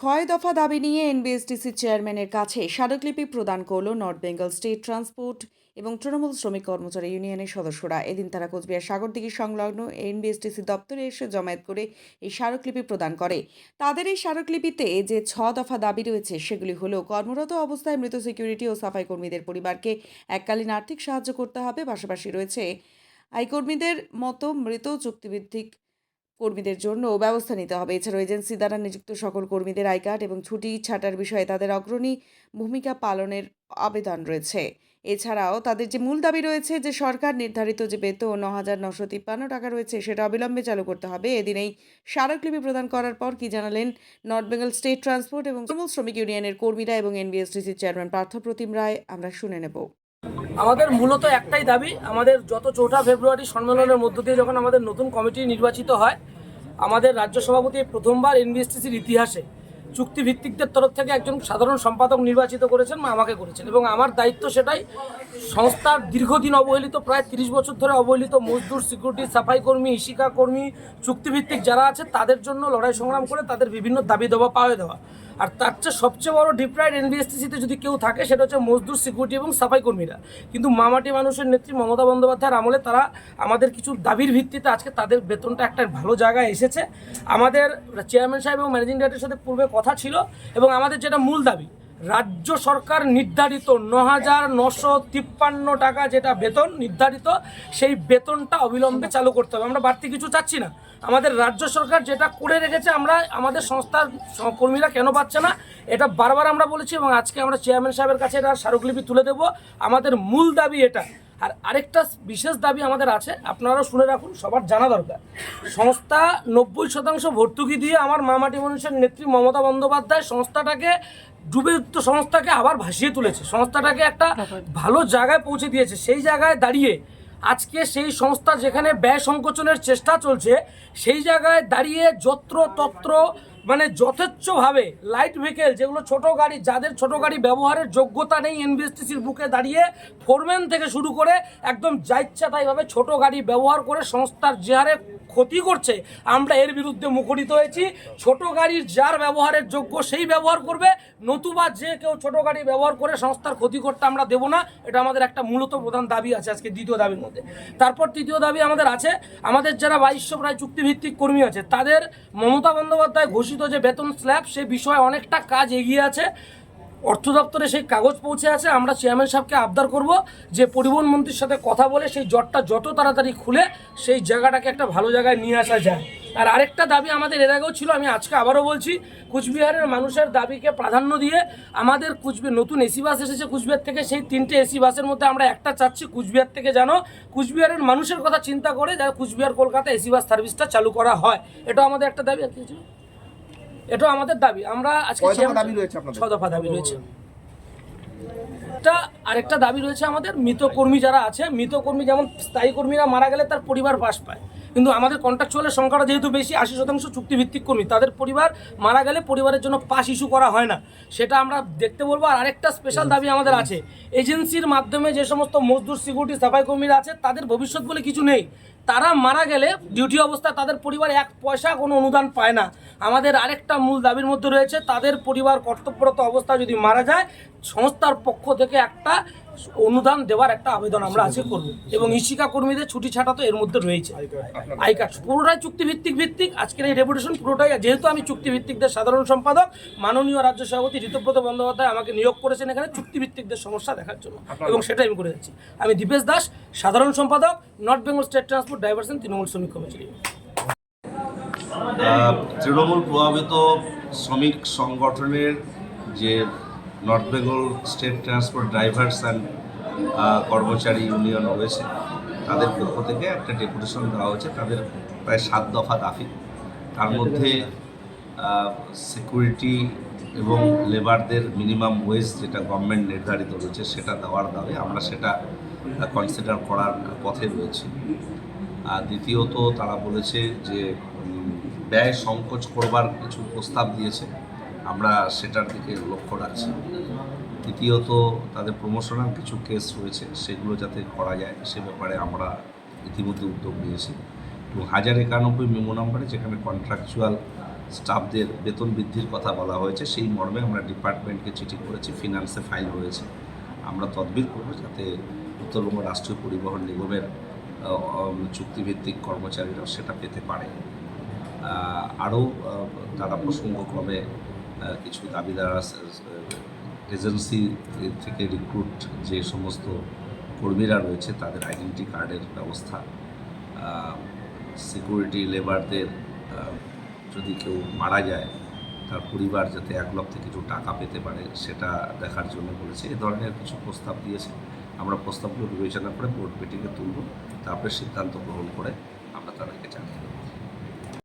ছয় দফা দাবি নিয়ে এনবিএসটিসি চেয়ারম্যানের কাছে স্মারকলিপি প্রদান করল নর্থ বেঙ্গল স্টেট ট্রান্সপোর্ট এবং তৃণমূল শ্রমিক কর্মচারী ইউনিয়নের সদস্যরা। এদিন তারা কোচবিহার সাগরদিঘি সংলগ্ন এনবিএসটিসি দপ্তরে এসে জমায়েত করে এই স্মারকলিপি প্রদান করে। তাদের এই স্মারকলিপিতে যে ছ দফা দাবি রয়েছে, সেগুলি হলো কর্মরত অবস্থায় মৃত সিকিউরিটি ও সাফাই কর্মীদের পরিবারকে এককালীন আর্থিক সাহায্য করতে হবে। পাশাপাশি রয়েছে আই কর্মীদের মতো মৃত চুক্তিভিত্তিক কর্মীদের জন্য ব্যবস্থা নিতে হবে। এছাড়াও এজেন্সি দ্বারা নিযুক্ত সকল কর্মীদের আই কার্ড এবং ছুটি ছাটার বিষয়ে তাদের অগ্রণী ভূমিকা পালনের আবেদন রয়েছে। এছাড়াও তাদের যে মূল দাবি রয়েছে যে সরকার নির্ধারিত যে বেতন ন হাজার নশো তিপ্পান্ন টাকা রয়েছে সেটা অবিলম্বে চালু করতে হবে। এদিন এই স্মারকলিপি প্রদান করার পর কি জানালেন নর্থ বেঙ্গল স্টেট ট্রান্সপোর্ট এবং শ্রমিক ইউনিয়নের কর্মীরা এবং এনবিএসটিসির চেয়ারম্যান পার্থ প্রতিম রায়, আমরা শুনে নেব। আমাদের মূলত একটাই দাবি, আমাদের যত চৌঠা ফেব্রুয়ারি সম্মেলনের মধ্য দিয়ে যখন আমাদের নতুন কমিটি নির্বাচিত হয়, আমাদের রাজ্য সভাপতি প্রথমবার এনবিএসটিসির ইতিহাসে চুক্তিভিত্তিকদের তরফ থেকে একজন সাধারণ সম্পাদক নির্বাচিত করেছেন বা আমাকে করেছেন। এবং আমার দায়িত্ব সেটাই, সংস্থার দীর্ঘদিন অবহেলিত, প্রায় তিরিশ বছর ধরে অবহেলিত মজদুর, সিকিউরিটি সাফাই কর্মী ইশিকা কর্মী চুক্তিভিত্তিক যারা আছে, তাদের জন্য লড়াই সংগ্রাম করে তাদের বিভিন্ন দাবি দেওয়া পাওয়া দেওয়া আর তার চেয়ে সবচেয়ে বড় ডিপ্রাইড এনবিএসটিসিতে যদি কেউ থাকে, সেটা হচ্ছে মজদুর সিকিউরিটি এবং সাফাই কর্মীরা। কিন্তু মামাটি মানুষের নেত্রী মমতা বন্দ্যোপাধ্যায়ের আমলে তারা আমাদের কিছু দাবির ভিত্তিতে আজকে তাদের বেতনটা একটা ভালো জায়গায় এসেছে। আমাদের চেয়ারম্যান সাহেব এবং ম্যানেজিং ডিরেক্টরের সাথে পূর্বে কথা ছিল এবং আমাদের যেটা মূল দাবি রাজ্য সরকার নির্ধারিত ন হাজার নশো তিপ্পান্ন টাকা যেটা বেতন নির্ধারিত, সেই বেতনটা অবিলম্বে চালু করতে হবে। আমরা বাড়তি কিছু চাচ্ছি না। আমাদের রাজ্য সরকার যেটা করে রেখেছে, আমরা, আমাদের সংস্থার কর্মীরা কেন পাচ্ছে না, এটা বারবার আমরা বলেছি এবং আজকে আমরা চেয়ারম্যান সাহেবের কাছে এটা স্মারকলিপি তুলে দেব। আমাদের মূল দাবি এটা আর আরেকটা বিশেষ দাবি আমাদের আছে আপনারা শুনে রাখুন, সবার জানা দরকার। সংস্থা নব্বই শতাংশ ভর্তুকি দিয়ে আমার মামাটি মানুষের নেত্রী মমতা বন্দ্যোপাধ্যায় সংস্থাটাকে, ডুবেযুক্ত সংস্থাকে আবার ভাসিয়ে তুলেছে। সংস্থাটাকে একটা ভালো জায়গায় পৌঁছে দিয়েছে। সেই জায়গায় দাঁড়িয়ে আজকে সেই সংস্থা যেখানে ব্যয় সংকোচনের চেষ্টা চলছে, সেই জায়গায় দাঁড়িয়ে যত্র তত্র মানে যথেচ্ছভাবে লাইট ভেহিকেল যেগুলো ছোট গাড়ি, যাদের ছোট গাড়ি ব্যবহারের যোগ্যতা নেই এনবিএসটিসির বুকে দাঁড়িয়ে ফোরম্যান থেকে শুরু করে একদম যা ইচ্ছা তাইভাবে ছোট গাড়ি ব্যবহার করে সংস্থার যে হারে ক্ষতি করছে, আমরা এর বিরুদ্ধে মুখরিত হয়েছি। ছোট গাড়ির যার ব্যবহারের যোগ্য সেই ব্যবহার করবে। নতুবা যে কেউ ছোট গাড়ি ব্যবহার করে সংস্থার ক্ষতি করতে আমরা দেবো না। এটা আমাদের একটা মূলত প্রধান দাবি আছে আজকে দ্বিতীয় দাবির মধ্যে। তারপর তৃতীয় দাবি আমাদের আছে, আমাদের যারা বাইশশো প্রায় চুক্তিভিত্তিক কর্মী আছে, তাদের মমতা বন্দ্যোপাধ্যায় ঘোষিত যে বেতন স্ল্যাব, সে বিষয়ে অনেকটা কাজ এগিয়ে আছে। অর্থ দপ্তরে সেই কাগজ পৌঁছে আছে, আমরা চেয়ারম্যান সাহেবকে আবদার করব যে পরিবহন মন্ত্রীর সাথে কথা বলে সেই জটটা যত তাড়াতাড়ি খুলে সেই জায়গাটাকে একটা ভালো জায়গায় নিয়ে আসা যায়। আর আরেকটা দাবি আমাদের এর আগেও ছিল, আমি আজকে আবারও বলছি, কুচবিহারের মানুষের দাবিকে প্রাধান্য দিয়ে আমাদের কুচবিহার নতুন এসি বাস এসেছে কুচবিহার থেকে, সেই তিনটে এসি বাসের মধ্যে আমরা একটা চাচ্ছি, কুচবিহার থেকে যেন কুচবিহারের মানুষের কথা চিন্তা করে যারা কুচবিহার কলকাতা এসি বাস সার্ভিসটা চালু করা হয়। এটা আমাদের একটা দাবি, আর কি এটাও আমাদের দাবি। আমরা আজকে ছয় দফা দাবি রয়েছে আপনাদের? ছ দফা দাবি রয়েছে। একটা আরেকটা দাবি রয়েছে আমাদের মৃত কর্মী যারা আছে মৃত কর্মী যেমন স্থায়ী কর্মীরা মারা গেলে তার পরিবার বাস পায়। কিন্তু আমাদের কন্ট্রাকচুয়ালের সংখ্যাটা যেহেতু বেশি, আশি শতাংশ চুক্তিভিত্তিক কর্মী, তাদের পরিবার মারা গেলে পরিবারের জন্য পাস ইস্যু করা হয় না। সেটা আমরা দেখতে বলব। আর আরেকটা স্পেশাল দাবি আমাদের আছে এজেন্সির মাধ্যমে যে সমস্ত মজদুর সিকিউরিটি সাফাই কর্মীরা আছে, তাদের ভবিষ্যৎ বলে কিছু নেই। তারা মারা গেলে ডিউটি অবস্থায় তাদের পরিবার এক পয়সা কোনো অনুদান পায় না। আমাদের আরেকটা মূল দাবির মধ্যে রয়েছে, তাদের পরিবার কর্তব্যরত অবস্থায় যদি মারা যায়, সংস্থার পক্ষ থেকে একটা অনুদান দেওয়ার একটা আবেদন আমরা আজকে করব। এবং ইশিকা কর্মীদের ছুটি ছাটা তো এর মধ্যে রয়েছে। I card. পুরোটাই চুক্তিভিত্তিক ভিত্তিক। আজকের এই রেপুটেশন পুরোটাই যেহেতু আমি চুক্তিভিত্তিকদের সাধারণ সম্পাদক মাননীয় রাজ্য সভাপতি ঋতব্রত বন্দ্যোপাধ্যায় আমাকে নিয়োগ করেছেন এখানে চুক্তিভিত্তিকদের সমস্যা দেখার জন্য। এবং সেটাই আমি করে যাচ্ছি। আমি দীপেশ দাস সাধারণ সম্পাদক North Bengal State Transport diversion Trinamool শ্রমিক কমিটি। তৃণমূল প্রভাবিত শ্রমিক সংগঠনের যে North Bengal State Transport drivers and কর্মচারী ইউনিয়ন রয়েছে তাদের পক্ষ থেকে একটা ডেপুটেশন দেওয়া হয়েছে। তাদের প্রায় সাত দফা দাবি। তার মধ্যে সিকিউরিটি এবং লেবারদের মিনিমাম ওয়েজ যেটা গভর্নমেন্ট নির্ধারিত রয়েছে, সেটা দেওয়ার দাবি। আমরা সেটা কনসিডার করার পথে রয়েছি। আর দ্বিতীয়ত তারা বলেছে যে ব্যয় সংকোচ করবার কিছু প্রস্তাব দিয়েছে। আমরা সেটার দিকে লক্ষ্য রাখছি। তৃতীয়ত তাদের প্রমোশনাল কিছু কেস রয়েছে, সেগুলো যাতে করা যায়, সে ব্যাপারে আমরা ইতিমধ্যে উদ্যোগ নিয়েছি। এবং হাজার একানব্বই মেমো নাম্বারে যেখানে কন্ট্রাকচুয়াল স্টাফদের বেতন বৃদ্ধির কথা বলা হয়েছে, সেই মর্মে আমরা ডিপার্টমেন্টকে চিঠি করেছি ফিনান্সে ফাইল হয়েছে আমরা তদবির করব যাতে উত্তরবঙ্গ রাষ্ট্রীয় পরিবহন নিগমের চুক্তিভিত্তিক কর্মচারীরাও সেটা পেতে পারে। আরও তারা প্রসঙ্গক্রমে কিছু দাবিদার এজেন্সি থেকে রিক্রুট যে সমস্ত কর্মীরা রয়েছে, তাদের আইডেন্টি কার্ডের ব্যবস্থা। সিকিউরিটি লেবারদের যদি কেউ মারা যায়, তার পরিবার যাতে এক লক্ষ কিছু টাকা পেতে পারে, সেটা দেখার জন্য বলেছে। এ ধরনের কিছু প্রস্তাব দিয়েছে। আমরা প্রস্তাবগুলো বিবেচনা করে বোর্ড মিটিংয়ে তুলব। তারপরে সিদ্ধান্ত গ্রহণ করে আমরা তাদেরকে জানিয়ে